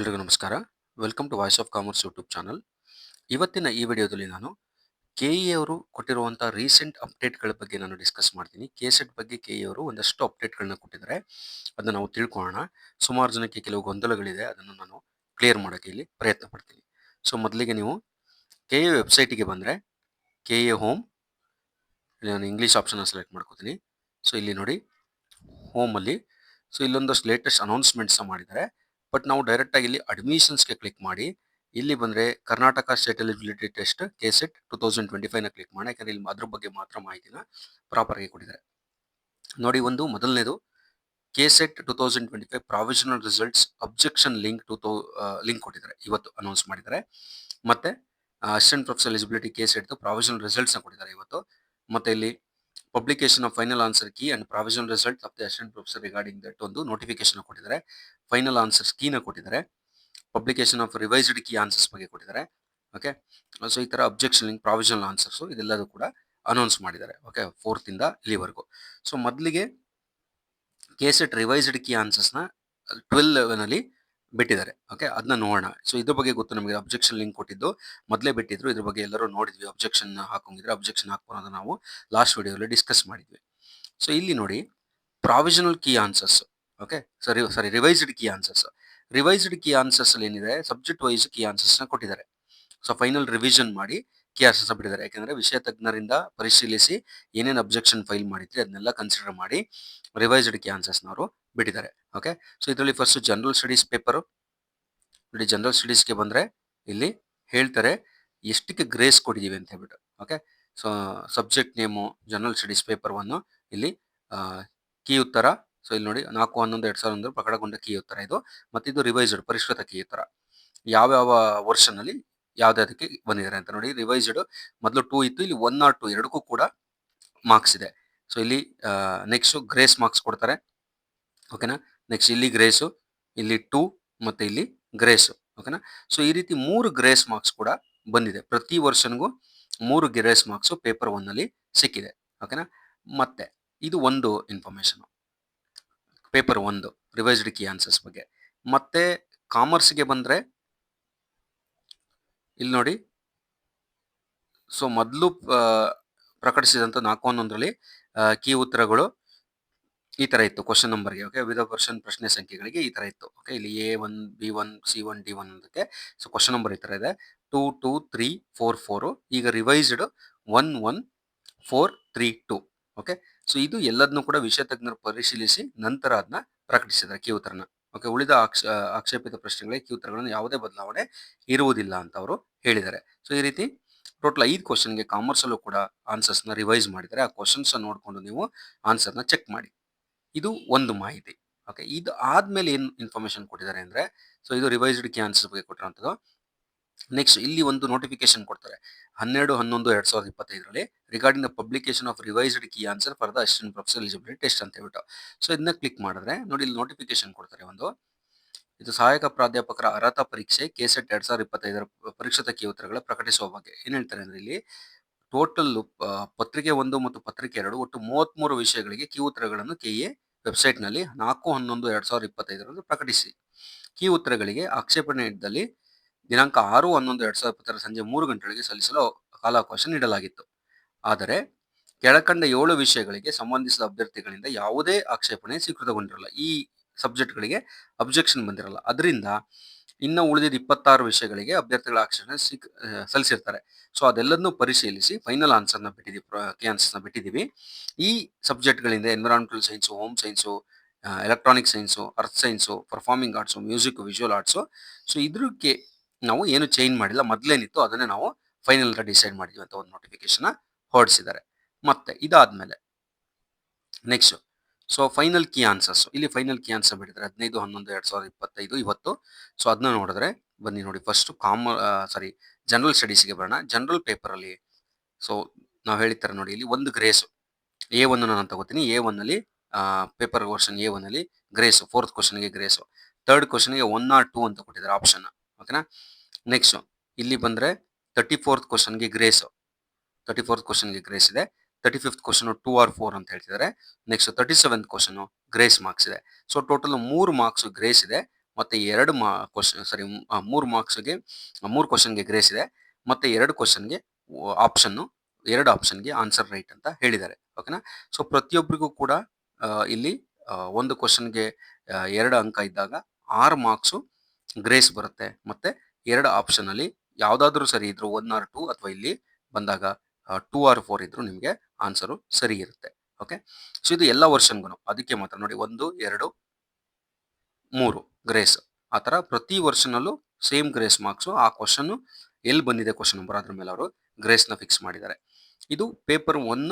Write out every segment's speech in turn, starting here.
ಎಲ್ರಿಗೂ ನಮಸ್ಕಾರ. Welcome to voice of commerce YouTube channel ಇವತ್ತಿನ ಈ ವಿಡಿಯೋದಲ್ಲಿ ನಾನು ಕೆ ಇ ಅವರು ಕೊಟ್ಟಿರುವಂಥ ರೀಸೆಂಟ್ ಅಪ್ಡೇಟ್ಗಳ ಬಗ್ಗೆ ನಾನು ಡಿಸ್ಕಸ್ ಮಾಡ್ತೀನಿ. ಕೆ ಸೆಟ್ ಬಗ್ಗೆ ಕೆ ಇ ಅವರು ಒಂದಷ್ಟು ಅಪ್ಡೇಟ್ಗಳನ್ನ ಕೊಟ್ಟಿದ್ದಾರೆ. ಅದನ್ನು ನಾವು ತಿಳ್ಕೊಳ್ಳೋಣ. ಸುಮಾರು ಜನಕ್ಕೆ ಕೆಲವು ಗೊಂದಲಗಳಿದೆ. ಅದನ್ನು ನಾನು ಕ್ಲಿಯರ್ ಮಾಡೋಕ್ಕೆ ಇಲ್ಲಿ ಪ್ರಯತ್ನ ಪಡ್ತೀನಿ. ಸೊ ಮೊದಲಿಗೆ ನೀವು ಕೆ ಎ ವೆಬ್ಸೈಟಿಗೆ ಬಂದರೆ ಕೆ ಎ ಹೋಮ್ ನಾನು ಇಂಗ್ಲೀಷ್ ಆಪ್ಷನ್ನ ಸೆಲೆಕ್ಟ್ ಮಾಡ್ಕೋತೀನಿ. ಸೊ ಇಲ್ಲಿ ನೋಡಿ ಹೋಮಲ್ಲಿ ಸೊ ಇಲ್ಲೊಂದಷ್ಟು ಲೇಟೆಸ್ಟ್ ಅನೌನ್ಸ್ಮೆಂಟ್ಸ ಮಾಡಿದ್ದಾರೆ. ಬಟ್ ನಾವು ಡೈರೆಕ್ಟಾಗಿ ಇಲ್ಲಿ ಅಡ್ಮಿಷನ್ಸ್ಗೆ ಕ್ಲಿಕ್ ಮಾಡಿ, ಇಲ್ಲಿ ಬಂದರೆ Karnataka state eligibility test K set two thousand twenty ಫೈವ್ನ click ಮಾಡಿ, ಯಾಕಂದರೆ ಇಲ್ಲಿ ಅದ್ರ ಬಗ್ಗೆ ಮಾತ್ರ ಮಾಹಿತಿನ ಪ್ರಾಪರಾಗಿ ಕೊಟ್ಟಿದ್ದಾರೆ. ನೋಡಿ ಒಂದು ಮೊದಲನೇದು K SET two thousand twenty five provisional results objection link two ತೌ ಲಿಂಕ್ ಕೊಟ್ಟಿದ್ದಾರೆ. ಇವತ್ತು ಅನೌನ್ಸ್ ಮಾಡಿದ್ದಾರೆ. ಮತ್ತೆ assistant professor eligibility K SET provisional ರಿಸಲ್ಟ್ಸ್ನ ಕೊಟ್ಟಿದ್ದಾರೆ ಇವತ್ತು. ಮತ್ತೆ ಇಲ್ಲಿ publication of final answer key and provisional result of the assistant professor regarding that ಒಂದು notification ಕೊಟ್ಟಿದ್ದಾರೆ. ಫೈನಲ್ ಆನ್ಸರ್ಸ್ ಕೀನ ಕೊಟ್ಟಿದ್ದಾರೆ. Publication of revised key answers ಬಗ್ಗೆ ಕೊಟ್ಟಿದ್ದಾರೆ. ಓಕೆ ಸೊ ಈ ಥರ ಅಬ್ಜೆಕ್ಷನ್ ಲಿಂಕ್ ಪ್ರಾವಿಷನಲ್ ಆನ್ಸರ್ಸು ಇದೆಲ್ಲದೂ ಕೂಡ ಅನೌನ್ಸ್ ಮಾಡಿದ್ದಾರೆ. ಓಕೆ ಫೋರ್ತಿಂದ ಇಲ್ಲಿವರೆಗೂ. ಸೊ ಮೊದಲಿಗೆ ಕೆಸೆಟ್ ರಿವೈಸ್ಡ್ ಕೀ ಆನ್ಸರ್ಸ್ನ ಟ್ವೆಲ್ ಲೆವೆನಲ್ಲಿ ಬಿಟ್ಟಿದ್ದಾರೆ. ಓಕೆ ಅದನ್ನ ನೋಡೋಣ. ಸೊ ಇದ್ರ ಬಗ್ಗೆ ಗೊತ್ತು ನಮಗೆ? ಅಬ್ಜೆಕ್ಷನ್ ಲಿಂಕ್ ಕೊಟ್ಟಿದ್ದು ಮೊದಲೇ ಬಿಟ್ಟಿದ್ರು. ಇದ್ರ ಬಗ್ಗೆ ಎಲ್ಲರೂ ನೋಡಿದ್ವಿ. ಅಬ್ಜೆಕ್ಷನ್ ಹಾಕೊಂಡಿದ್ರೆ ಅಬ್ಜೆಕ್ಷನ್ ಹಾಕೋಣ ನಾವು ಲಾಸ್ಟ್ ವಿಡಿಯೋದಲ್ಲಿ ಡಿಸ್ಕಸ್ ಮಾಡಿದ್ವಿ. ಸೊ ಇಲ್ಲಿ ನೋಡಿ ಪ್ರಾವಿಷನಲ್ ಕೀ ಆನ್ಸರ್ಸ್ ಓಕೆ ಸರಿ ಸರಿ revised key answers revised key answers ಅಲ್ಲಿ ಏನಿದೆ? ಸಬ್ಜೆಕ್ಟ್ ವೈಸ್ ಕೀ ಆನ್ಸರ್ಸ್ನ ಕೊಟ್ಟಿದ್ದಾರೆ. ಸೊ ಫೈನಲ್ ರಿವಿಷನ್ ಮಾಡಿ ಕೀ ಆನ್ಸರ್ಸ್ ಬಿಟ್ಟಿದ್ದಾರೆ. ಯಾಕಂದ್ರೆ ವಿಷಯ ತಜ್ಞರಿಂದ ಪರಿಶೀಲಿಸಿ ಏನೇನು ಅಬ್ಜೆಕ್ಷನ್ ಫೈಲ್ ಮಾಡಿದ್ರಿ, ಅದನ್ನೆಲ್ಲ ಕನ್ಸಿಡರ್ ಮಾಡಿ ರಿವೈಸ್ಡ್ ಕೀ ಆನ್ಸರ್ಸ್ನವರು ಬಿಟ್ಟಿದ್ದಾರೆ. ಓಕೆ ಸೊ ಇದರಲ್ಲಿ ಫಸ್ಟ್ ಜನರಲ್ ಸ್ಟಡೀಸ್ ಪೇಪರು ನೋಡಿ ಜನರಲ್ ಸ್ಟಡೀಸ್ಗೆ ಬಂದರೆ ಇಲ್ಲಿ ಹೇಳ್ತಾರೆ, ಎಷ್ಟಕ್ಕೆ ಗ್ರೇಸ್ ಕೊಟ್ಟಿದ್ದೀವಿ ಅಂತ ಹೇಳ್ಬಿಟ್ಟು. Okay so subject name general studies paper one ಇಲ್ಲಿ ಕೀ ಉತ್ತರ ಸೊ ಇಲ್ಲಿ ನೋಡಿ ನಾಲ್ಕು ಹನ್ನೊಂದು ಎರಡು ಸಾವಿರ ಒಂದು ಪ್ರಕಟಗೊಂಡ ಕೀ ಉತ್ತರ ಇದು. ಮತ್ತು ಇದು ರಿವೈಸ್ಡ್ ಪರಿಷ್ಕೃತ ಕೀ ಉತ್ತರ. ಯಾವ್ಯಾವ ವರ್ಷನಲ್ಲಿ ಯಾವ್ದಾದಕ್ಕೆ ಬಂದಿದ್ದಾರೆ ಅಂತ ನೋಡಿ ರಿವೈಸ್ಡ್ ಮೊದಲು ಟೂ ಇತ್ತು, ಇಲ್ಲಿ ಒನ್ ಆರ್ ಟು ಎರಡಕ್ಕೂ ಕೂಡ ಮಾರ್ಕ್ಸ್ ಇದೆ. ಸೊ ಇಲ್ಲಿ ನೆಕ್ಸ್ಟ್ ಗ್ರೇಸ್ ಮಾರ್ಕ್ಸ್ ಕೊಡ್ತಾರೆ. ಓಕೆನಾ ನೆಕ್ಸ್ಟ್ ಇಲ್ಲಿ ಗ್ರೇಸು ಇಲ್ಲಿ ಟೂ ಮತ್ತು ಇಲ್ಲಿ ಗ್ರೇಸು ಓಕೆನಾ ಸೊ ಈ ರೀತಿ ಮೂರು ಗ್ರೇಸ್ ಮಾರ್ಕ್ಸ್ ಕೂಡ ಬಂದಿದೆ. ಪ್ರತಿ ವರ್ಷನಿಗೂ ಮೂರು ಗ್ರೇಸ್ ಮಾರ್ಕ್ಸು ಪೇಪರ್ ಒನ್ನಲ್ಲಿ ಸಿಕ್ಕಿದೆ. ಓಕೆನಾ ಮತ್ತೆ ಇದು ಒಂದು ಇನ್ಫಾರ್ಮೇಷನು ಪೇಪರ್ ಒಂದು ರಿವೈಸ್ಡ್ ಕೀ ಆನ್ಸರ್ಸ್ ಬಗ್ಗೆ. ಮತ್ತೆ ಕಾಮರ್ಸ್ಗೆ ಬಂದರೆ, ಇಲ್ಲಿ ನೋಡಿ. ಸೊ ಮೊದಲು ಪ್ರಕಟಿಸಿದಂಥ ನಾಲ್ಕು ಒಂದೊಂದರಲ್ಲಿ ಕೀ ಉತ್ತರಗಳು ಈ ಥರ ಇತ್ತು ಕ್ವಶನ್ ನಂಬರ್ಗೆ ಓಕೆ ವಿಧ ಕ್ವಶನ್ ಪ್ರಶ್ನೆ ಸಂಖ್ಯೆಗಳಿಗೆ ಈ ಥರ ಇತ್ತು ಓಕೆ ಇಲ್ಲಿ A one B one C one D one ಅದಕ್ಕೆ ಸೊ ಕ್ವಶನ್ ನಂಬರ್ ಈ ಥರ ಇದೆ. Two two three four four ಈಗ revised one one four three two okay so ಇದು ಎಲ್ಲದನ್ನೂ ಕೂಡ ವಿಷಯ ತಜ್ಞರು ಪರಿಶೀಲಿಸಿ ನಂತರ ಅದನ್ನ ಪ್ರಕಟಿಸಿದ್ದಾರೆ ಕಿ ಉತ್ತರನ. ಓಕೆ ಉಳಿದ ಆಕ್ಷ, ಆಕ್ಷೇಪಿತ ಪ್ರಶ್ನೆಗಳಿಗೆ ಕಿ ಉತ್ತರಗಳನ್ನು ಯಾವುದೇ ಬದಲಾವಣೆ ಇರುವುದಿಲ್ಲ ಅಂತ ಅವರು ಹೇಳಿದ್ದಾರೆ. ಸೊ ಈ ರೀತಿ ಟೋಟಲ್ ಐದು ಕ್ವಶನ್ಗೆ ಕಾಮರ್ಸಲ್ಲೂ ಕೂಡ ಆನ್ಸರ್ಸ್ನ ರಿವೈಸ್ ಮಾಡಿದ್ದಾರೆ. ಆ ಕ್ವಶನ್ಸ್ ನೋಡಿಕೊಂಡು ನೀವು ಆನ್ಸರ್ನ ಚೆಕ್ ಮಾಡಿ. ಇದು ಒಂದು ಮಾಹಿತಿ. ಓಕೆ ಇದು ಆದ್ಮೇಲೆ ಏನು ಇನ್ಫಾರ್ಮೇಶನ್ ಕೊಟ್ಟಿದ್ದಾರೆ ಅಂದರೆ ಸೊ ಇದು ರಿವೈಸ್ಡ್ ಕ್ಯಾನ್ಸರ್ ಬಗ್ಗೆ ಕೊಟ್ಟಿರೋಂಥದ್ದು ನೆಕ್ಸ್ಟ್ ಇಲ್ಲಿ ಒಂದು ನೋಟಿಫಿಕೇಶನ್ ಕೊಡ್ತಾರೆ. ಹನ್ನೆರಡು, ಹನ್ನೊಂದು, ಎರಡ್ ಸಾವಿರದ ಇಪ್ಪತ್ತೈದರಲ್ಲಿ regarding the publication of revised key answer for the assistant professor eligibility test ಅಂತ ಹೇಳ್ಬಿಟ್ಟು. ಸೊ ಇದನ್ನ ಕ್ಲಿಕ್ ಮಾಡಿದ್ರೆ, ನೋಡಿ ಇಲ್ಲಿ ನೋಟಿಫಿಕೇಶನ್ ಕೊಡ್ತಾರೆ ಒಂದು. ಇದು ಸಹಾಯಕ ಪ್ರಾಧ್ಯಾಪಕರ ಅರ್ಹತಾ ಪರೀಕ್ಷೆ ಕೆಸೆಟ್ ಎರಡ್ ಸಾವಿರದ ಇಪ್ಪತ್ತೈದರ ಪರೀಕ್ಷಿತ ಕೀ ಉತ್ತರಗಳ ಪ್ರಕಟಿಸುವ ಬಗ್ಗೆ. ಏನ್ ಹೇಳ್ತಾರೆ ಅಂದ್ರೆ ಇಲ್ಲಿ ಟೋಟಲ್ ಪತ್ರಿಕೆ ಒಂದು ಮತ್ತು ಪತ್ರಿಕೆ ಎರಡು ಒಟ್ಟು ಮೂವತ್ಮೂರು ವಿಷಯಗಳಿಗೆ ಕೀ ಉತ್ತರಗಳನ್ನು ಕೆ ಎ ವೆಬ್ಸೈಟ್ನಲ್ಲಿ ನಾಲ್ಕು, ಹನ್ನೊಂದು, ಎರಡ್ ಸಾವಿರದ ಇಪ್ಪತ್ತೈದರಂದು ಪ್ರಕಟಿಸಿ. ಕೀ ಉತ್ತರಗಳಿಗೆ ಆಕ್ಷೇಪಣೆ ಇದ್ದಲ್ಲಿ ದಿನಾಂಕ ಆರು ಹನ್ನೊಂದು ಎರಡ್ ಸಾವಿರದ ಇಪ್ಪತ್ತರ ಸಂಜೆ ಮೂರು ಗಂಟೆಗಳಿಗೆ ಸಲ್ಲಿಸಲು ಕಾಲಾವಕಾಶ ನೀಡಲಾಗಿತ್ತು. ಆದರೆ, ಕೆಳಕಂಡ ಏಳು ವಿಷಯಗಳಿಗೆ ಸಂಬಂಧಿಸಿದ ಅಭ್ಯರ್ಥಿಗಳಿಂದ ಯಾವುದೇ ಆಕ್ಷೇಪಣೆ ಸ್ವೀಕೃತಗೊಂಡಿರಲ್ಲ. ಈ ಸಬ್ಜೆಕ್ಟ್ಗಳಿಗೆ ಅಬ್ಜೆಕ್ಷನ್ ಬಂದಿರಲ್ಲ. ಅದರಿಂದ ಇನ್ನು ಉಳಿದಿದ್ದ ಇಪ್ಪತ್ತಾರು ವಿಷಯಗಳಿಗೆ ಅಭ್ಯರ್ಥಿಗಳ ಆಕ್ಷೇಪಣೆ ಸಲ್ಲಿಸಿರ್ತಾರೆ. ಸೊ, ಅದೆಲ್ಲದನ್ನು ಪರಿಶೀಲಿಸಿ ಫೈನಲ್ ಆನ್ಸರ್ನ ಬಿಟ್ಟಿದ್ದೀವಿ ಕೆ ಆನ್ಸರ್ನ ಬಿಟ್ಟಿದ್ದೀವಿ. ಈ ಸಬ್ಜೆಕ್ಟ್ಗಳಿಂದ environmental science, home science electronic science, earth science, performing arts, music, visual arts. So, ಇದ್ರಕ್ಕೆ ನಾವು ಏನು ಚೇಂಜ್ ಮಾಡಿಲ್ಲ, ಮೊದಲೇನಿತ್ತು ಅದನ್ನೇ ನಾವು ಫೈನಲ್ ಡಿಸೈಡ್ ಮಾಡಿದ್ವಿ ಅಂತ ಒಂದು ನೋಟಿಫಿಕೇಶನ್ ಹೊರಡಿಸಿದ್ದಾರೆ. ಮತ್ತೆ ಇದಾದ್ಮೇಲೆ next so final key answers ಇಲ್ಲಿ ಫೈನಲ್ ಕೀ ಆನ್ಸರ್ ಬಿಟ್ಟಿದ್ದಾರೆ ಹದಿನೈದು, ಹನ್ನೊಂದು, ಎರಡ್ ಸಾವಿರದ ಇಪ್ಪತ್ತೈದು, ಇವತ್ತು. ಸೊ ಅದನ್ನ ನೋಡಿದ್ರೆ ಬನ್ನಿ ನೋಡಿ ಫಸ್ಟ್ ಕಾಮ ಸಾರಿ ಜನರಲ್ ಸ್ಟಡೀಸ್ಗೆ ಬರೋಣ. ಜನರಲ್ ಪೇಪರಲ್ಲಿ ಸೊ ನಾವು ಹೇಳಿರ್ತಾರೆ ನೋಡಿ ಇಲ್ಲಿ ಒಂದು ಗ್ರೇಸು ಎ ಒನ್ ನಾನು ತಗೋತೀನಿ. ಎ ಒನ್ನಲ್ಲಿ ಪೇಪರ್ ವರ್ಷನ್ ಎ ಒನ್ನಲ್ಲಿ ಗ್ರೇಸು ಫೋರ್ತ್ ಕ್ವಶನ್ಗೆ ಗ್ರೇಸು ಥರ್ಡ್ ಕ್ವಶನ್ಗೆ ಒನ್ ಆರ್ ಟೂ ಅಂತ ಕೊಟ್ಟಿದ್ದಾರೆ ಆಪ್ಷನ್ ಓಕೆನಾ? ನೆಕ್ಸ್ಟ್ ಇಲ್ಲಿ ಬಂದರೆ ತರ್ಟಿ ಫೋರ್ತ್ ಕ್ವಶನ್ಗೆ ಗ್ರೇಸು ತರ್ಟಿ ಫೋರ್ತ್ ಕ್ವಶನ್ಗೆ ಗ್ರೇಸ್ ಇದೆ. Thirty fifth question two or four ಅಂತ ಹೇಳ್ತಿದ್ದಾರೆ. Next thirty seventh question grace marks ಇದೆ. ಸೊ ಟೋಟಲ್ ಮೂರು ಮಾರ್ಕ್ಸ್ ಗ್ರೇಸ್ ಇದೆ. ಮತ್ತು ಎರಡು ಮಾ ಕ್ವಶನ್ ಸಾರಿ ಮೂರು ಮಾರ್ಕ್ಸ್ಗೆ ಮೂರು ಕ್ವಶನ್ಗೆ ಗ್ರೇಸ್ ಇದೆ. ಮತ್ತು ಎರಡು ಕ್ವಶನ್ಗೆ ಆಪ್ಷನ್ನು ಎರಡು ಆಪ್ಷನ್ಗೆ ಆನ್ಸರ್ ರೈಟ್ ಅಂತ ಹೇಳಿದ್ದಾರೆ. ಓಕೆನಾ? ಸೊ ಪ್ರತಿಯೊಬ್ಬರಿಗೂ ಕೂಡ ಇಲ್ಲಿ ಒಂದು ಕ್ವಶನ್ಗೆ ಎರಡು ಅಂಕ ಇದ್ದಾಗ ಆರು ಮಾರ್ಕ್ಸು ಗ್ರೇಸ್ ಬರುತ್ತೆ. ಮತ್ತೆ ಎರಡು ಆಪ್ಷನಲ್ಲಿ ಯಾವುದಾದ್ರೂ ಸರಿ ಇದ್ರು ಒನ್ ಆರ್ ಟೂ ಅಥವಾ ಇಲ್ಲಿ ಬಂದಾಗ ಟೂ ಆರ್ ಫೋರ್ ಇದ್ರು ನಿಮಗೆ ಆನ್ಸರು ಸರಿ ಇರುತ್ತೆ. ಓಕೆ ಸೊ ಇದು ಎಲ್ಲ ವರ್ಷನ್ಗೂ ಅದಕ್ಕೆ ಮಾತ್ರ ನೋಡಿ, ಒಂದು, ಎರಡು, ಮೂರು ಗ್ರೇಸ್ ಆ ಥರ ಪ್ರತಿ ವರ್ಷನಲ್ಲೂ ಸೇಮ್ ಗ್ರೇಸ್ ಮಾರ್ಕ್ಸು ಆ ಕ್ವಶನ್ನು ಎಲ್ಲಿ ಬಂದಿದೆ ಕ್ವಶನ್ ನಂಬರ್ ಅದ್ರ ಮೇಲೆ ಅವರು ಗ್ರೇಸ್ನ ಫಿಕ್ಸ್ ಮಾಡಿದ್ದಾರೆ. ಇದು ಪೇಪರ್ ಒನ್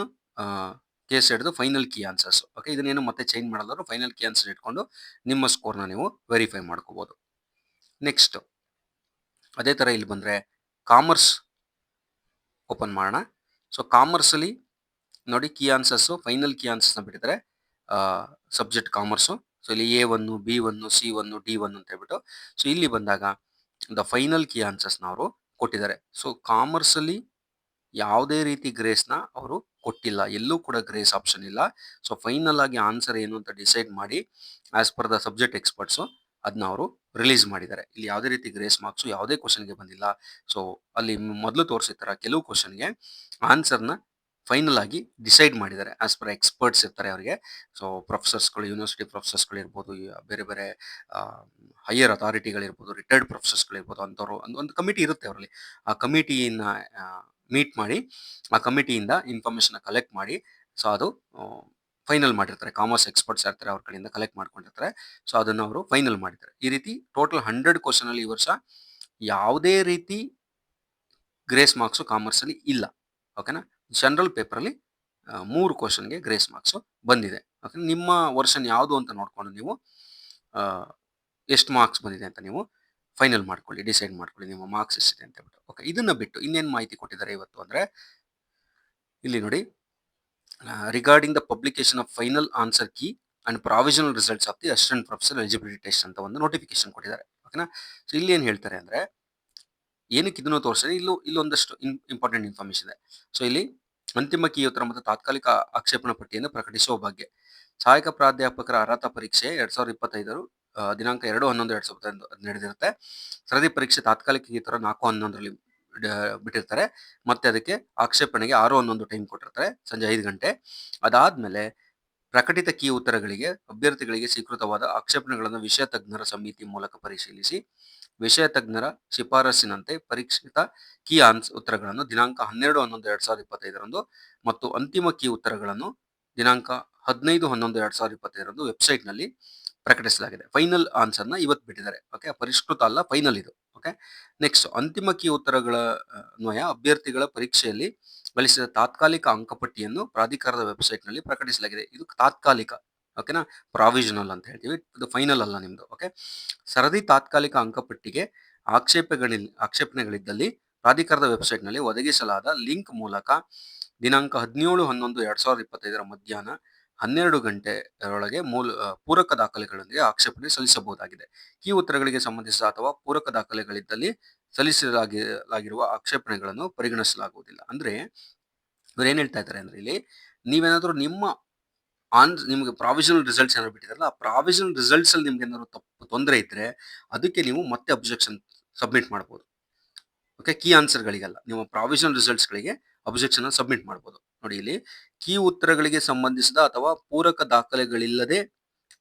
ಕೇಸ್ ಹಿಡಿದು ಫೈನಲ್ ಕೀ ಆನ್ಸರ್ಸ್ ಓಕೆ ಇದನ್ನೇನು ಮತ್ತೆ ಚೇಂಜ್ ಮಾಡಲ್ಲ ಫೈನಲ್ ಕೀ ಆನ್ಸರ್ ಇಟ್ಕೊಂಡು ನಿಮ್ಮ ಸ್ಕೋರ್ನ ನೀವು ವೆರಿಫೈ ಮಾಡ್ಕೋಬೋದು. ನೆಕ್ಸ್ಟ್ ಅದೇ ಥರ ಇಲ್ಲಿ ಬಂದರೆ ಕಾಮರ್ಸ್ ಓಪನ್ ಮಾಡೋಣ. ಸೊ ಕಾಮರ್ಸಲ್ಲಿ ನೋಡಿ ಕೀ ಆನ್ಸರ್ಸು ಫೈನಲ್ ಕೀ ಆನ್ಸರ್ಸ್ನ ಬಿಟ್ಟಿದ್ದಾರೆ. ಸಬ್ಜೆಕ್ಟ್ ಕಾಮರ್ಸು ಸೊ ಇಲ್ಲಿ A one B one C one D one ಅಂತ ಹೇಳ್ಬಿಟ್ಟು. ಸೊ ಇಲ್ಲಿ ಬಂದಾಗ ದ ಫೈನಲ್ ಕೀ ಆನ್ಸರ್ಸ್ನ ಅವರು ಕೊಟ್ಟಿದ್ದಾರೆ. ಸೊ ಕಾಮರ್ಸಲ್ಲಿ ಯಾವುದೇ ರೀತಿ ಗ್ರೇಸ್ನ ಅವರು ಕೊಟ್ಟಿಲ್ಲ. ಎಲ್ಲೂ ಕೂಡ ಗ್ರೇಸ್ ಆಪ್ಷನ್ ಇಲ್ಲ. ಸೊ ಫೈನಲ್ ಆಗಿ ಆನ್ಸರ್ ಏನು ಅಂತ ಡಿಸೈಡ್ ಮಾಡಿ as per the subject experts ಅದನ್ನ ಅವರು ರಿಲೀಸ್ ಮಾಡಿದ್ದಾರೆ. ಇಲ್ಲಿ ಯಾವುದೇ ರೀತಿ ಗ್ರೇಸ್ ಮಾರ್ಕ್ಸು ಯಾವುದೇ ಕ್ವಶನ್ಗೆ ಬಂದಿಲ್ಲ. ಸೊ ಅಲ್ಲಿ ಮೊದಲು ತೋರಿಸಿರ್ತಾರೆ ಕೆಲವು ಕ್ವಶನ್ಗೆ ಆನ್ಸರ್ನ ಫೈನಲ್ ಆಗಿ ಡಿಸೈಡ್ ಮಾಡಿದ್ದಾರೆ ಆಸ್ ಪರ್ ಎಕ್ಸ್ಪರ್ಟ್ಸ್ ಇರ್ತಾರೆ ಅವರಿಗೆ. ಸೊ ಪ್ರೊಫೆಸರ್ಸ್ಗಳು ಯೂನಿವರ್ಸಿಟಿ ಪ್ರೊಫೆಸರ್ಸ್ಗಳು ಇರ್ಬೋದು ಬೇರೆ ಬೇರೆ ಹೈಯರ್ ಅಥಾರಿಟಿಗಳಿರ್ಬೋದು ರಿಟೈರ್ಡ್ ಪ್ರೊಫೆಸರ್ಸ್ಗಳಿರ್ಬೋದು ಅಂಥವ್ರು ಒಂದು ಒಂದು ಕಮಿಟಿ ಇರುತ್ತೆ ಅವರಲ್ಲಿ. ಆ ಕಮಿಟಿಯನ್ನ ಮೀಟ್ ಮಾಡಿ, ಆ ಕಮಿಟಿಯಿಂದ ಇನ್ಫಾರ್ಮೇಷನ್ ಕಲೆಕ್ಟ್ ಮಾಡಿ. ಸೊ ಅದು ಫೈನಲ್ ಮಾಡಿರ್ತಾರೆ. ಕಾಮರ್ಸ್ ಎಕ್ಸ್ಪರ್ಟ್ಸ್ ಇರ್ತಾರೆ ಅವ್ರ ಕಡೆಯಿಂದ ಕಲೆಕ್ಟ್ ಮಾಡ್ಕೊಂಡಿರ್ತಾರೆ. ಸೊ ಅದನ್ನು ಅವರು ಫೈನಲ್ ಮಾಡಿದ್ದಾರೆ. ಈ ರೀತಿ ಟೋಟಲ್ ಹಂಡ್ರೆಡ್ ಕ್ವಶನಲ್ಲಿ ಈ ವರ್ಷ ಯಾವುದೇ ರೀತಿ ಗ್ರೇಸ್ ಮಾರ್ಕ್ಸು ಕಾಮರ್ಸಲ್ಲಿ ಇಲ್ಲ. ಓಕೆನಾ ಜನರಲ್ ಪೇಪರಲ್ಲಿ ಮೂರು ಕ್ವಶನ್ಗೆ ಗ್ರೇಸ್ ಮಾರ್ಕ್ಸು ಬಂದಿದೆ. ಓಕೆ ನಿಮ್ಮ ವರ್ಷನ್ ಯಾವುದು ಅಂತ ನೋಡಿಕೊಂಡು ನೀವು ಎಷ್ಟು ಮಾರ್ಕ್ಸ್ ಬಂದಿದೆ ಅಂತ ನೀವು ಫೈನಲ್ ಮಾಡ್ಕೊಳ್ಳಿ ಡಿಸೈಡ್ ಮಾಡ್ಕೊಳ್ಳಿ ನಿಮ್ಮ ಮಾರ್ಕ್ಸ್ ಎಷ್ಟಿದೆ ಅಂತ ಹೇಳ್ಬಿಟ್ಟು. ಓಕೆ ಇದನ್ನು ಬಿಟ್ಟು ಇನ್ನೇನು ಮಾಹಿತಿ ಕೊಟ್ಟಿದ್ದಾರೆ ಇವತ್ತು ಅಂದರೆ, ಇಲ್ಲಿ ನೋಡಿ. Regarding the publication of final answer key and provisional results of the assistant professor eligibility test ಅಂತ ಒಂದು ನೋಟಿಫಿಕೇಶನ್ ಕೊಟ್ಟಿದ್ದಾರೆ. ಓಕೆನಾ ಸೊ ಇಲ್ಲಿ ಏನು ಹೇಳ್ತಾರೆ ಅಂದರೆ, ಏನಕ್ಕೆ ಇದನ್ನು ತೋರಿಸಿದ್ರೆ ಇಲ್ಲೂ, ಇಲ್ಲೊಂದಷ್ಟು ಇಂಪಾರ್ಟೆಂಟ್ ಇನ್ಫಾರ್ಮೇಶನ್ ಇದೆ. ಸೊ ಇಲ್ಲಿ ಅಂತಿಮ ಕೀ ಉತ್ತರ ಮತ್ತು ತಾತ್ಕಾಲಿಕ ಆಕ್ಷೇಪಣಾ ಪಟ್ಟಿಯನ್ನು ಪ್ರಕಟಿಸುವ ಬಗ್ಗೆ. ಸಹಾಯಕ ಪ್ರಾಧ್ಯಾಪಕರ ಅರ್ಹತಾ ಪರೀಕ್ಷೆ ಎರಡ್ ಸಾವಿರದ ಇಪ್ಪತ್ತೈದರು ದಿನಾಂಕ ಎರಡು ಹನ್ನೊಂದು ಎರಡು ಸಾವಿರದ ನಡೆದಿರುತ್ತೆ. ಸರದಿ ಪರೀಕ್ಷೆ ತಾತ್ಕಾಲಿಕ ಈ ಉತ್ತರ ನಾಲ್ಕು ಹನ್ನೊಂದರಲ್ಲಿ ಬಿಟ್ಟಿರ್ತಾರೆ. ಮತ್ತೆ ಅದಕ್ಕೆ ಆಕ್ಷೇಪಣೆಗೆ ಆರು ಹನ್ನೊಂದು ಟೈಮ್ ಕೊಟ್ಟಿರ್ತಾರೆ, ಸಂಜೆ ಐದು ಗಂಟೆ. ಅದಾದ್ಮೇಲೆ ಪ್ರಕಟಿತ ಕೀ ಉತ್ತರಗಳಿಗೆ, ಅಭ್ಯರ್ಥಿಗಳಿಗೆ ಸ್ವೀಕೃತವಾದ ಆಕ್ಷೇಪಣೆಗಳನ್ನು ವಿಷಯ ತಜ್ಞರ ಸಮಿತಿ ಮೂಲಕ ಪರಿಶೀಲಿಸಿ, ವಿಷಯ ತಜ್ಞರ ಶಿಫಾರಸ್ಸಿನಂತೆ ಪರೀಕ್ಷಿತ ಕೀ ಆನ್ಸ್, ಉತ್ತರಗಳನ್ನು ದಿನಾಂಕ ಹನ್ನೆರಡು ಹನ್ನೊಂದು ಎರಡ್ ಸಾವಿರದ ಇಪ್ಪತ್ತೈದರಂದು ಮತ್ತು ಅಂತಿಮ ಕೀ ಉತ್ತರಗಳನ್ನು ದಿನಾಂಕ ಹದಿನೈದು ಹನ್ನೊಂದು ಎರಡ್ ಸಾವಿರದ ಇಪ್ಪತ್ತೈದರಂದು ವೆಬ್ಸೈಟ್ನಲ್ಲಿ ಪ್ರಕಟಿಸಲಾಗಿದೆ. ಫೈನಲ್ ಆನ್ಸರ್ನ ಇವತ್ತು ಬಿಟ್ಟಿದ್ದಾರೆ. ಓಕೆ, ಪರಿಷ್ಕೃತ ಅಲ್ಲ, ಫೈನಲ್ ಇದು. ಓಕೆ? ನೆಕ್ಸ್ಟ್ ಅಂತಿಮ ಕೀ ಉತ್ತರಗಳ ಅನ್ವಯ ಅಭ್ಯರ್ಥಿಗಳ ಪರೀಕ್ಷೆಯಲ್ಲಿ ಗಳಿಸಿದ ತಾತ್ಕಾಲಿಕ ಅಂಕಪಟ್ಟಿಯನ್ನು ಪ್ರಾಧಿಕಾರದ ವೆಬ್ಸೈಟ್ನಲ್ಲಿ ಪ್ರಕಟಿಸಲಾಗಿದೆ. ಇದು ತಾತ್ಕಾಲಿಕ, ಓಕೆನಾ? ಪ್ರಾವಿಷನಲ್ ಅಂತ ಹೇಳ್ತೀವಿ. ಇದು ಫೈನಲ್ ಅಲ್ಲ ನಿಮ್ದು, ಓಕೆ? ಸರದಿ ತಾತ್ಕಾಲಿಕ ಅಂಕಪಟ್ಟಿಗೆ ಆಕ್ಷೇಪಗಳಿಲ್ ಆಕ್ಷೇಪಣೆಗಳಿದ್ದಲ್ಲಿ ಪ್ರಾಧಿಕಾರದ ವೆಬ್ಸೈಟ್ನಲ್ಲಿ ಒದಗಿಸಲಾದ ಲಿಂಕ್ ಮೂಲಕ ದಿನಾಂಕ ಹದಿನೇಳು ಹನ್ನೊಂದು ಎರಡ್ ಸಾವಿರದ ಇಪ್ಪತ್ತೈದರ ಮಧ್ಯಾಹ್ನ ಹನ್ನೆರಡು ಗಂಟೆಯೊಳಗೆ ಮೂಲ ಪೂರಕ ದಾಖಲೆಗಳೊಂದಿಗೆ ಆಕ್ಷೇಪಣೆ ಸಲ್ಲಿಸಬಹುದಾಗಿದೆ. ಈ ಉತ್ತರಗಳಿಗೆ ಸಂಬಂಧಿಸಿದ ಅಥವಾ ಪೂರಕ ದಾಖಲೆಗಳಿದ್ದಲ್ಲಿ ಸಲ್ಲಿಸಲಾಗಿರುವ ಆಕ್ಷೇಪಣೆಗಳನ್ನು ಪರಿಗಣಿಸಲಾಗುವುದಿಲ್ಲ. ಅಂದ್ರೆ, ಇವ್ರು ಏನ್ ಹೇಳ್ತಾ ಇದ್ದಾರೆ ಅಂದ್ರೆ ಇಲ್ಲಿ, ನೀವೇನಾದರೂ ನಿಮ್ಮ ಆನ್, ನಿಮಗೆ ಪ್ರಾವಿಷನಲ್ ರಿಸಲ್ಟ್ಸ್ ಏನಾದ್ರು ಬಿಟ್ಟಿದಾರಲ್ಲ ಆ ಪ್ರಾವಿಷನಲ್ ರಿಸಲ್ಟ್ಸ್ ಅಲ್ಲಿ ನಿಮ್ಗೆ ಏನಾದ್ರು ತಪ್ಪು ತೊಂದರೆ ಇದ್ರೆ, ಅದಕ್ಕೆ ನೀವು ಮತ್ತೆ ಅಬ್ಜೆಕ್ಷನ್ ಸಬ್ಮಿಟ್ ಮಾಡ್ಬೋದು. ಓಕೆ ಕೀ ಆನ್ಸರ್ಗಳಿಗೆಲ್ಲ ನಿಮ್ಮ ಪ್ರಾವಿಷನಲ್ ರಿಸಲ್ಟ್ಸ್ಗಳಿಗೆ ಅಬ್ಜೆಕ್ಷನ್ ಸಬ್ಮಿಟ್ ಮಾಡ್ಬೋದು. ನೋಡಿ ಇಲ್ಲಿ, ಕೀ ಉತ್ತರಗಳಿಗೆ ಸಂಬಂಧಿಸಿದ ಅಥವಾ ಪೂರಕ ದಾಖಲೆಗಳಿಲ್ಲದೆ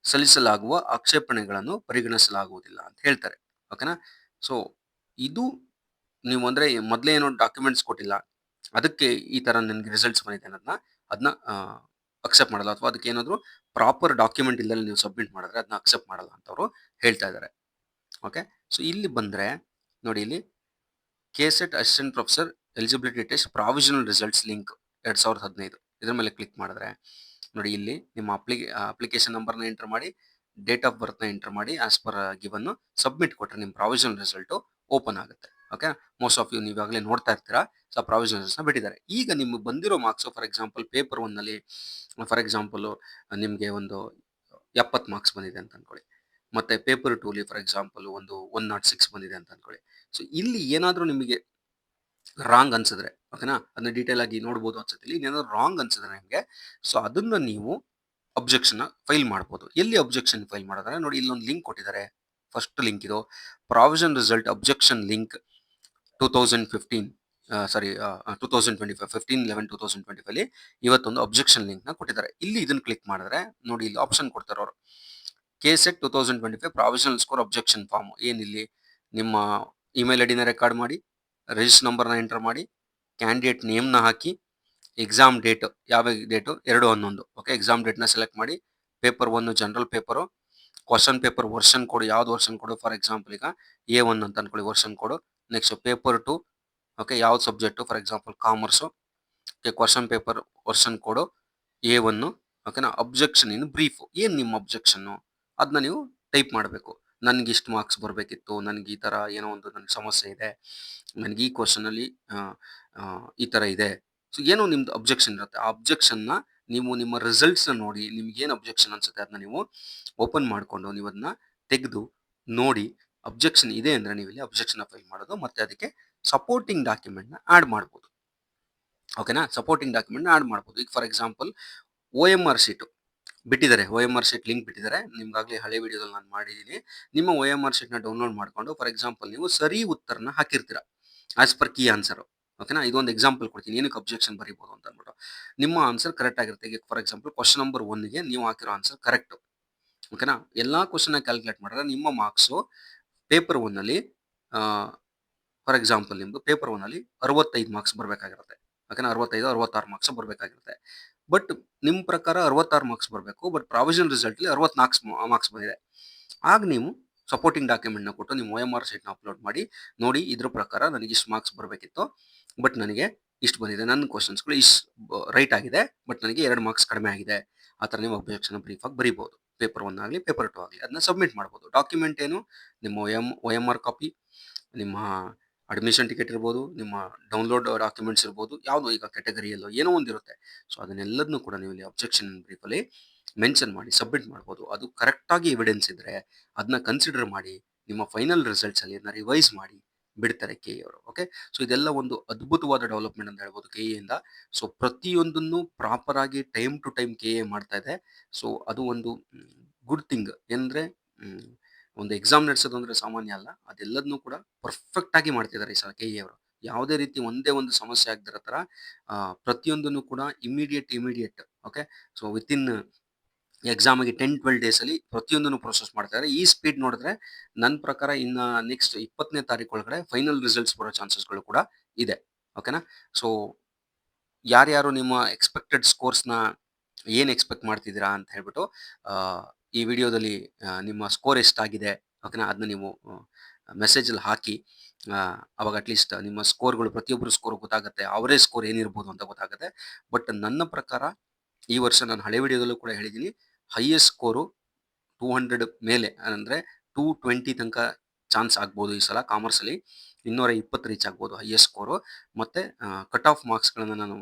ಸಲ್ಲಿಸಲಾಗುವ ಆಕ್ಷೇಪಣೆಗಳನ್ನು ಪರಿಗಣಿಸಲಾಗುವುದಿಲ್ಲ ಅಂತ ಹೇಳ್ತಾರೆ, ಓಕೆನಾ? ಸೊ ಇದು ನೀವು ಅಂದರೆ ಮೊದಲೇ ಏನೋ ಡಾಕ್ಯುಮೆಂಟ್ಸ್ ಕೊಟ್ಟಿಲ್ಲ, ಅದಕ್ಕೆ ಈ ತರ ನನಗೆ ರಿಸಲ್ಟ್ಸ್ ಬಂದಿದೆ ಅನ್ನೋದನ್ನ ಅದನ್ನ ಅಕ್ಸೆಪ್ಟ್ ಮಾಡಲ್ಲ ಅಥವಾ ಅದಕ್ಕೆ ಏನಾದ್ರು ಪ್ರಾಪರ್ ಡಾಕ್ಯುಮೆಂಟ್ ಇಲ್ಲದೆ ನೀವು ಸಬ್ಮಿಟ್ ಮಾಡಿದ್ರೆ ಅದನ್ನ ಅಕ್ಸೆಪ್ಟ್ ಮಾಡಲ್ಲ ಅಂತ ಅವರು ಹೇಳ್ತಾ ಇದ್ದಾರೆ ಓಕೆ? ಸೊ ಇಲ್ಲಿ ಬಂದ್ರೆ ನೋಡಿ ಇಲ್ಲಿ K set assistant professor eligibility test provisional results link ಎರಡ್ ಸಾವಿರದ ಹದಿನೈದು. ಇದ್ರ ಮೇಲೆ ಕ್ಲಿಕ್ ಮಾಡಿದ್ರೆ, ನೋಡಿ ಇಲ್ಲಿ ನಿಮ್ಮ ಅಪ್ಲಿ ಅಪ್ಲಿಕೇಶನ್ ನಂಬರ್ನ ಎಂಟರ್ ಮಾಡಿ ಡೇಟ್ ಆಫ್ ಬರ್ತ್ನ ಎಂಟರ್ ಮಾಡಿ ಆಸ್ ಪರ್ ಗಿವನ್ನು ಸಬ್ಮಿಟ್ ಕೊಟ್ಟರೆ ನಿಮ್ಮ ಪ್ರಾವಿಷನ್ ರಿಸಲ್ಟು ಓಪನ್ ಆಗುತ್ತೆ. ಓಕೆ ಮೋಸ್ಟ್ ಆಫ್ ಯು ನೀವು ಆಗಲೇ ನೋಡ್ತಾ ಇರ್ತೀರಾ ಸೊ ಪ್ರಾವಿಷನಲ್ಸ್ನ ಬಿಟ್ಟಿದ್ದಾರೆ. ಈಗ ನಿಮ್ಗೆ ಬಂದಿರೋ ಮಾರ್ಕ್ಸ್ ಫಾರ್ ಎಕ್ಸಾಂಪಲ್ ಪೇಪರ್ ಒನ್ನಲ್ಲಿ ಫಾರ್ ಎಕ್ಸಾಂಪಲು ನಿಮಗೆ ಒಂದು ಎಪ್ಪತ್ತು ಮಾರ್ಕ್ಸ್ ಬಂದಿದೆ ಅಂತ ಅಂದ್ಕೊಳ್ಳಿ ಮತ್ತೆ ಪೇಪರ್ ಟೂಲಿ ಫಾರ್ ಎಕ್ಸಾಂಪಲ್ ಒಂದು ಒನ್ ನಾಟ್ ಸಿಕ್ಸ್ ಬಂದಿದೆ ಅಂತ ಅನ್ಕೊಳ್ಳಿ. ಸೊ ಇಲ್ಲಿ ಏನಾದರೂ ನಿಮಗೆ ರಾಂಗ್ ಅನ್ಸಿದ್ರೆ ಓಕೆನಾ ಅದನ್ನ ಡೀಟೇಲ್ ಆಗಿ ನೋಡ್ಬೋದು ಅನ್ಸುತ್ತೆ. ಇಲ್ಲಿ ಏನಾದ್ರು ರಾಂಗ್ ಅನ್ಸಿದ್ರೆ ನಿಮಗೆ ಸೊ ಅದನ್ನ ನೀವು ಅಬ್ಜೆಕ್ಷನ್ ಫೈಲ್ ಮಾಡ್ಬೋದು. ಎಲ್ಲಿ ಅಬ್ಜೆಕ್ಷನ್ ಫೈಲ್ ಮಾಡಿದ್ರೆ? ನೋಡಿ, ಇಲ್ಲೊಂದು ಲಿಂಕ್ ಕೊಟ್ಟಿದ್ದಾರೆ. ಫಸ್ಟ್ ಲಿಂಕ್ ಇದು. Provision result objection link two thousand fifteen sorry two thousand twenty five fifteen eleven two thousand twenty five ಇವತ್ತೊಂದು ಅಬ್ಜೆಕ್ಷನ್ ಲಿಂಕ್ನ ಕೊಟ್ಟಿದ್ದಾರೆ. ಇಲ್ಲಿ ಇದನ್ನು ಕ್ಲಿಕ್ ಮಾಡಿದ್ರೆ, ನೋಡಿ, ಇಲ್ಲಿ ಆಪ್ಷನ್ ಕೊಡ್ತಾರೆ ಅವರು. K set two thousand twenty five provisional score objection form ಏನಿಲ್ಲಿ? ನಿಮ್ಮ ಇಮೇಲ್ ಐ ಡಿನ ರೆಕಾರ್ಡ್ ಮಾಡಿ ರಿಜಿಸ್ಟರ್ ನಂಬರ್ನ ಎಂಟರ್ ಮಾಡಿ ಕ್ಯಾಂಡಿಡೇಟ್ ನೇಮ್ನ ಹಾಕಿ ಎಕ್ಸಾಮ್ ಡೇಟ್ ಯಾವ ಡೇಟು ಎರಡು, ಹನ್ನೊಂದು. ಓಕೆ ಎಕ್ಸಾಮ್ ಡೇಟ್ನ ಸೆಲೆಕ್ಟ್ ಮಾಡಿ paper one general paper question paper version ಕೊಡು ಯಾವ್ದು ವರ್ಷನ್ ಕೊಡು ಫಾರ್ ಎಕ್ಸಾಂಪಲ್ ಈಗ ಎ ಒನ್ ಅಂತ ಅನ್ಕೊಳ್ಳಿ ವರ್ಷನ್ ಕೊಡು ನೆಕ್ಸ್ಟ್ ಪೇಪರ್ ಟು ಓಕೆ ಯಾವ್ದು subject for example commerce okay question paper version ಕೊಡು ಎ ಒನ್ನು ಓಕೆನಾ ಅಬ್ಜೆಕ್ಷನ್ ಇನ್ ಬ್ರೀಫು ಏನು ನಿಮ್ಮ ಅಬ್ಜೆಕ್ಷನ್ನು ಅದನ್ನ ನೀವು ಟೈಪ್ ಮಾಡಬೇಕು. ನನಗೆ ಇಷ್ಟು ಮಾರ್ಕ್ಸ್ ಬರಬೇಕಿತ್ತು, ನನಗೆ ಈ ಥರ ಏನೋ ಒಂದು ನನ್ನ ಸಮಸ್ಯೆ ಇದೆ, ನನಗೆ ಈ ಕ್ವಶನಲ್ಲಿ ಈ ಥರ ಇದೆ. ಸೊ ಏನೋ ನಿಮ್ದು ಅಬ್ಜೆಕ್ಷನ್ ಇರುತ್ತೆ. ಆ ಅಬ್ಜೆಕ್ಷನ್ನ ನೀವು ನಿಮ್ಮ ರಿಸಲ್ಟ್ಸ್ನ ನೋಡಿ, ನಿಮ್ಗೆ ಏನು ಅಬ್ಜೆಕ್ಷನ್ ಅನ್ಸುತ್ತೆ ಅದನ್ನ ನೀವು ಓಪನ್ ಮಾಡಿಕೊಂಡು ನೀವು ಅದನ್ನ ತೆಗೆದು ನೋಡಿ ಅಬ್ಜೆಕ್ಷನ್ ಇದೆ ಅಂದರೆ ನೀವು ಇಲ್ಲಿ ಅಬ್ಜೆಕ್ಷನ್ ಫೈಲ್ ಮಾಡೋದು ಮತ್ತೆ ಅದಕ್ಕೆ ಸಪೋರ್ಟಿಂಗ್ ಡಾಕ್ಯುಮೆಂಟ್ನ ಆ್ಯಡ್ ಮಾಡ್ಬೋದು. ಓಕೆನಾ ಸಪೋರ್ಟಿಂಗ್ ಡಾಕ್ಯುಮೆಂಟ್ನ ಆ್ಯಡ್ ಮಾಡ್ಬೋದು. ಈಗ for example O M R sheet ಬಿಟ್ಟಿದ್ದಾರೆ. O M R sheet link ಬಿಟ್ಟಿದ್ದಾರೆ. ನಿಮ್ಗಾಗಲೇ ಹಳೆ ವಿಡಿಯೋದಲ್ಲಿ ನಾನು ಮಾಡಿದ್ದೀನಿ ನಿಮ್ಮ ಒ ಎಂ ಆರ್ ಶೀಟ್ನ ಡೌನ್ಲೋಡ್ ಮಾಡಿಕೊಂಡು ಫಾರ್ ಎಕ್ಸಾಂಪಲ್ ನೀವು ಸರಿ ಉತ್ತರನ ಹಾಕಿರ್ತೀರ ಆಸ್ ಪರ್ ಕೀ ಆನ್ಸರು ಓಕೆನಾ ಇದೊಂದು ಎಕ್ಸಾಂಪಲ್ ಕೊಡ್ತೀನಿ. ಏನಕ್ಕೆ ಅಬ್ಜೆಕ್ಷನ್ ಬರೀಬೋದು ಅಂತ ಅಂದ್ಬಿಟ್ಟು. ನಿಮ್ಮ ಆನ್ಸರ್ ಕರೆಕ್ಟ್ ಆಗಿರುತ್ತೆ. ಈಗ ಫಾರ್ ಎಕ್ಸಾಂಪಲ್ ಕ್ವಶನ್ ನಂಬರ್ ಒನ್ಗೆ ನೀವು ಹಾಕಿರೋ ಆನ್ಸರ್ ಕರೆಕ್ಟ್ ಓಕೆನಾ ಎಲ್ಲ ಕ್ವಶನ್ನ ಕ್ಯಾಲ್ಕುಲೇಟ್ ಮಾಡಿದ್ರೆ ನಿಮ್ಮ ಮಾರ್ಕ್ಸು ಪೇಪರ್ ಒನ್ನಲ್ಲಿ ಫಾರ್ ಎಕ್ಸಾಂಪಲ್ ನಿಮ್ಮದು ಪೇಪರ್ ಒನ್ನಲ್ಲಿ ಅರವತ್ತೈದು ಮಾರ್ಕ್ಸ್ ಬರಬೇಕಾಗಿರುತ್ತೆ. ಓಕೆನಾ ಅರವತ್ತೈದು, ಅರವತ್ತಾರು ಮಾರ್ಕ್ಸ್ ಬರಬೇಕಾಗಿರುತ್ತೆ. ಬಟ್ ನಿಮ್ಮ ಪ್ರಕಾರ ಅರವತ್ತಾರು ಮಾರ್ಕ್ಸ್ ಬರಬೇಕು ಬಟ್ ಪ್ರಾವಿಷನ್ ರಿಸಲ್ಟ್ಲಿ ಅರವತ್ನಾಲ್ಕು ಮಾರ್ಕ್ಸ್ ಬಂದಿದೆ. ಆಗ ನೀವು ಸಪೋರ್ಟಿಂಗ್ ಡಾಕ್ಯುಮೆಂಟ್ನ ಕೊಟ್ಟು ನಿಮ್ಮ ಓ ಎಂ ಆರ್ ಸೈಟ್ನ ಅಪ್ಲೋಡ್ ಮಾಡಿ, ನೋಡಿ ಇದ್ರ ಪ್ರಕಾರ ನನಗೆ ಇಷ್ಟು ಮಾರ್ಕ್ಸ್ ಬರಬೇಕಿತ್ತು ಬಟ್ ನನಗೆ ಇಷ್ಟು ಬಂದಿದೆ. ನನ್ನ ಕ್ವಶನ್ಸ್ಗಳು ಇಷ್ಟು ರೈಟ್ ಆಗಿದೆ ಬಟ್ ನನಗೆ ಎರಡು ಮಾರ್ಕ್ಸ್ ಕಡಿಮೆ ಆಗಿದೆ. ಆ ಥರ ನೀವು ಅಬ್ಜೆಕ್ಷನ್ ಬ್ರೀಫಾಗಿ ಬರೀಬೋದು ಪೇಪರ್ ಒನ್ ಆಗಲಿ ಪೇಪರ್ ಟು ಆಗಲಿ, ಅದನ್ನ ಸಬ್ಮಿಟ್ ಮಾಡ್ಬೋದು. ಡಾಕ್ಯುಮೆಂಟ್ ಏನು? ನಿಮ್ಮ O M O M R copy ನಿಮ್ಮ ಅಡ್ಮಿಷನ್ ಟಿಕೆಟ್ ಇರ್ಬೋದು, ನಿಮ್ಮ ಡೌನ್ಲೋಡ್ ಡಾಕ್ಯುಮೆಂಟ್ಸ್ ಇರ್ಬೋದು, ಯಾವುದೋ ಈಗ ಕ್ಯಾಟಗರಿಯಲ್ಲೋ ಏನೋ ಒಂದಿರುತ್ತೆ ಸೊ ಅದನ್ನೆಲ್ಲದನ್ನು ಕೂಡ ನೀವು ಇಲ್ಲಿ ಅಬ್ಜೆಕ್ಷನ್ ಬ್ರೀಫಲ್ಲಿ ಮೆನ್ಷನ್ ಮಾಡಿ ಸಬ್ಮಿಟ್ ಮಾಡ್ಬೋದು. ಅದು ಕರೆಕ್ಟಾಗಿ ಎವಿಡೆನ್ಸ್ ಇದ್ದರೆ ಅದನ್ನ ಕನ್ಸಿಡರ್ ಮಾಡಿ, ನಿಮ್ಮ ಫೈನಲ್ ರಿಸಲ್ಟ್ಸಲ್ಲಿ ಅದನ್ನ ರಿವೈಸ್ ಮಾಡಿ ಬಿಡ್ತಾರೆ ಕೆ ಅವರು ಓಕೆ ಸೊ ಇದೆಲ್ಲ ಒಂದು ಅದ್ಭುತವಾದ ಡೆವಲಪ್ಮೆಂಟ್ ಅಂತ ಹೇಳ್ಬೋದು ಕೆ ಇಂದ. ಸೊ ಪ್ರತಿಯೊಂದನ್ನು ಪ್ರಾಪರ್ ಆಗಿ time to time K A ಮಾಡ್ತಾ ಇದೆ. ಸೊ ಅದು ಒಂದು ಗುಡ್ ಥಿಂಗ್ ಏನಂದರೆ ಒಂದು ಎಕ್ಸಾಮ್ ನಡೆಸೋದು ಅಂದರೆ ಸಾಮಾನ್ಯ ಅಲ್ಲ ಅದೆಲ್ಲದನ್ನೂ ಕೂಡ ಪರ್ಫೆಕ್ಟ್ ಆಗಿ ಮಾಡ್ತಿದ್ದಾರೆ ಈ ಸಲ ಕೆ ಎ ಅವರು. ಯಾವುದೇ ರೀತಿ ಒಂದೇ ಒಂದು ಸಮಸ್ಯೆ ಆಗದಿರೋ ಥರ ಪ್ರತಿಯೊಂದನ್ನು ಕೂಡ immediate immediate okay so within ಎಕ್ಸಾಮಿಗೆ ten twelve ಡೇಸಲ್ಲಿ ಪ್ರತಿಯೊಂದನ್ನು ಪ್ರೊಸೆಸ್ ಮಾಡ್ತಾರೆ ಈ ಸ್ಪೀಡ್ ನೋಡಿದ್ರೆ ನನ್ನ ಪ್ರಕಾರ ಇನ್ನು ನೆಕ್ಸ್ಟ್ ಇಪ್ಪತ್ತನೇ ತಾರೀಕು ಒಳಗಡೆ ಫೈನಲ್ ರಿಸಲ್ಟ್ಸ್ ಬರೋ ಚಾನ್ಸಸ್ಗಳು ಕೂಡ ಇದೆ ಓಕೆನಾ ಸೊ ಯಾರ್ಯಾರು ನಿಮ್ಮ ಎಕ್ಸ್ಪೆಕ್ಟೆಡ್ ಸ್ಕೋರ್ಸ್ನ ಏನು ಎಕ್ಸ್ಪೆಕ್ಟ್ ಮಾಡ್ತಿದ್ದೀರಾ ಅಂತ ಹೇಳ್ಬಿಟ್ಟು ಈ ವಿಡಿಯೋದಲ್ಲಿ ನಿಮ್ಮ ಸ್ಕೋರ್ ಎಷ್ಟಾಗಿದೆ ಓಕೆನ ಅದನ್ನ ನೀವು ಮೆಸೇಜಲ್ಲಿ ಹಾಕಿ ಅವಾಗ ಅಟ್ಲೀಸ್ಟ್ ನಿಮ್ಮ ಸ್ಕೋರ್ಗಳು ಪ್ರತಿಯೊಬ್ಬರು ಸ್ಕೋರ್ ಗೊತ್ತಾಗುತ್ತೆ, ಅವರೇ ಸ್ಕೋರ್ ಏನಿರ್ಬೋದು ಅಂತ ಗೊತ್ತಾಗುತ್ತೆ. ಬಟ್ ನನ್ನ ಪ್ರಕಾರ, ಈ ವರ್ಷ ನಾನು ಹಳೆ ವಿಡಿಯೋದಲ್ಲೂ ಕೂಡ ಹೇಳಿದ್ದೀನಿ ಹೈಯೆಸ್ಟ್ ಸ್ಕೋರು ಟೂ ಹಂಡ್ರೆಡ್ ಮೇಲೆ, ಅಂದರೆ ಟೂ ಟ್ವೆಂಟಿ ತನಕ ಚಾನ್ಸ್ ಆಗ್ಬೋದು ಈ ಸಲ ಕಾಮರ್ಸಲ್ಲಿ ಇನ್ನೂರ ಇಪ್ಪತ್ತು ರೀಚ್ ಆಗ್ಬೋದು ಹೈಯೆಸ್ಟ್ ಸ್ಕೋರು ಮತ್ತು ಕಟ್ ಆಫ್ ಮಾರ್ಕ್ಸ್ಗಳನ್ನು ನಾನು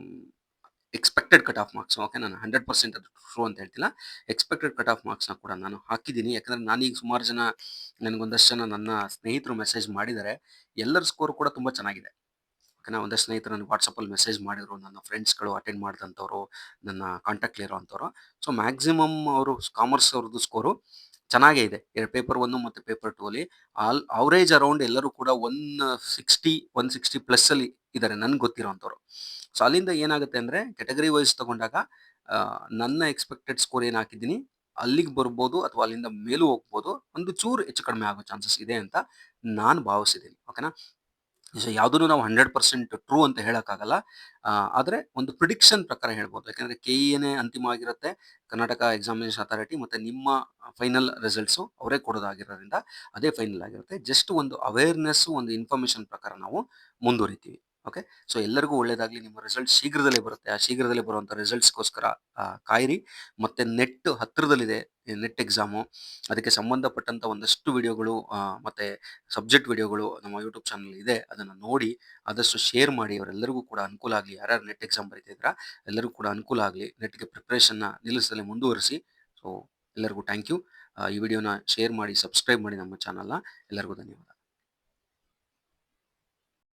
expected cut off marks okay ನಾನು ಹಂಡ್ರೆಡ್ ಪರ್ಸೆಂಟ್ ಅದು ಟ್ರೂ ಅಂತ ಹೇಳ್ತಿಲ್ಲ. ಎಕ್ಸ್ಪೆಕ್ಟೆಡ್ ಕಟ್ ಆಫ್ ಮಾರ್ಕ್ಸ್ನ ಕೂಡ ನಾನು ಹಾಕಿದ್ದೀನಿ. ಯಾಕಂದರೆ ನಾನೀಗ ಸುಮಾರು ಜನ, ನನಗೊಂದಷ್ಟು ಜನ ನನ್ನ ಸ್ನೇಹಿತರು ಮೆಸೇಜ್ ಮಾಡಿದ್ದಾರೆ. ಎಲ್ಲರ ಸ್ಕೋರ್ ಕೂಡ ತುಂಬ ಚೆನ್ನಾಗಿದೆ. ಓಕೆನಾ ಒಂದಷ್ಟು ಸ್ನೇಹಿತರು ನನಗೆ ವಾಟ್ಸಪ್ಪಲ್ಲಿ ಮೆಸೇಜ್ ಮಾಡಿದರು, ನನ್ನ ಫ್ರೆಂಡ್ಸ್ಗಳು ಅಟೆಂಡ್ ಮಾಡಿದಂಥವ್ರು ನನ್ನ ಕಾಂಟ್ಯಾಕ್ಟ್ಲಿರೋ ಅಂಥವ್ರು ಸೊ ಮ್ಯಾಕ್ಸಿಮಮ್ ಅವರು ಕಾಮರ್ಸ್ ಅವ್ರದ್ದು ಸ್ಕೋರು ಚೆನ್ನಾಗೇ ಇದೆ. ಪೇಪರ್ ಒನ್ ಮತ್ತು ಪೇಪರ್ ಟೂ ಅಲ್ಲಿ. ಆಲ್ ಅವರೇಜ್ ಅರೌಂಡ್ ಎಲ್ಲರೂ ಕೂಡ ಒನ್ ಸಿಕ್ಸ್ಟಿ ಒನ್ ಸಿಕ್ಸ್ಟಿ ಪ್ಲಸ್ಸಲ್ಲಿ ಇದ್ದಾರೆ, ನನ್ಗೆ ಗೊತ್ತಿರೋ ಅಂಥವ್ರು ಸೊ, ಅಲ್ಲಿಂದ ಏನಾಗುತ್ತೆ ಅಂದರೆ ಕೆಟಗರಿ ವೈಸ್ ತಗೊಂಡಾಗ ನನ್ನ ಎಕ್ಸ್ಪೆಕ್ಟೆಡ್ ಸ್ಕೋರ್ ಏನು ಹಾಕಿದ್ದೀನಿ, ಅಲ್ಲಿಗೆ ಬರ್ಬೋದು ಅಥವಾ ಅಲ್ಲಿಂದ ಮೇಲೂ ಹೋಗ್ಬೋದು, ಒಂದು ಚೂರು ಹೆಚ್ಚು ಕಡಿಮೆ ಆಗೋ ಚಾನ್ಸಸ್ ಇದೆ ಅಂತ ನಾನು ಭಾವಿಸಿದ್ದೀನಿ ಓಕೆನಾ ಸೊ ಯಾವುದನ್ನು ನಾವು ಹಂಡ್ರೆಡ್ ಪರ್ಸೆಂಟ್ ಟ್ರೂ ಅಂತ ಹೇಳೋಕ್ಕಾಗಲ್ಲ ಆದರೆ ಒಂದು ಪ್ರಿಡಿಕ್ಷನ್ ಪ್ರಕಾರ ಹೇಳ್ಬೋದು, ಯಾಕಂದರೆ ಕೆ ಇ ಎನೇ ಅಂತಿಮವಾಗಿರುತ್ತೆ ಕರ್ನಾಟಕ ಎಕ್ಸಾಮಿನೇಷನ್ ಅಥಾರಿಟಿ ಮತ್ತು ನಿಮ್ಮ ಫೈನಲ್ ರಿಸಲ್ಟ್ಸು ಅವರೇ ಕೊಡೋದಾಗಿರೋದ್ರಿಂದ, ಅದೇ ಫೈನಲ್ ಆಗಿರುತ್ತೆ ಜಸ್ಟ್ ಒಂದು ಅವೇರ್ನೆಸ್ಸು ಒಂದು ಇನ್ಫಾರ್ಮೇಷನ್ ಪ್ರಕಾರ ನಾವು ಮುಂದುವರಿತೀವಿ. ಓಕೆ ಸೊ ಎಲ್ಲರಿಗೂ ಒಳ್ಳೇದಾಗಲಿ. ನಿಮ್ಮ ರಿಸಲ್ಟ್ ಶೀಘ್ರದಲ್ಲೇ ಬರುತ್ತೆ. ಆ ಶೀಘ್ರದಲ್ಲೇ ಬರುವಂಥ ರಿಸಲ್ಟ್ಸ್ಗೋಸ್ಕರ ಕಾಯಿರಿ. ಮತ್ತು ನೆಟ್ ಹತ್ತಿರದಲ್ಲಿದೆ ನೆಟ್ ಎಕ್ಸಾಮು ಅದಕ್ಕೆ ಸಂಬಂಧಪಟ್ಟಂಥ ಒಂದಷ್ಟು ವಿಡಿಯೋಗಳು ಮತ್ತು ಸಬ್ಜೆಕ್ಟ್ ವಿಡಿಯೋಗಳು ನಮ್ಮ ಯೂಟ್ಯೂಬ್ ಚಾನಲ್ ಇದೆ. ಅದನ್ನು ನೋಡಿ, ಆದಷ್ಟು ಶೇರ್ ಮಾಡಿ. ಅವರೆಲ್ಲರಿಗೂ ಕೂಡ ಅನುಕೂಲ ಆಗಲಿ. ಯಾರ್ಯಾರು ನೆಟ್ ಎಕ್ಸಾಮ್ ಬರೀತಿದ್ರ ಎಲ್ಲರಿಗೂ ಕೂಡ ಅನುಕೂಲ ಆಗಲಿ. ನೆಟ್ಗೆ ಪ್ರಿಪ್ರೇಷನ್ನ ನಿಲ್ಲಿಸದಲ್ಲೇ ಮುಂದುವರಿಸಿ. ಸೊ ಎಲ್ಲರಿಗೂ ಥ್ಯಾಂಕ್ ಯು ಈ ವಿಡಿಯೋನ ಶೇರ್ ಮಾಡಿ ಸಬ್ಸ್ಕ್ರೈಬ್ ಮಾಡಿ ನಮ್ಮ ಚಾನಲ್ನ ಎಲ್ಲರಿಗೂ ಧನ್ಯವಾದ.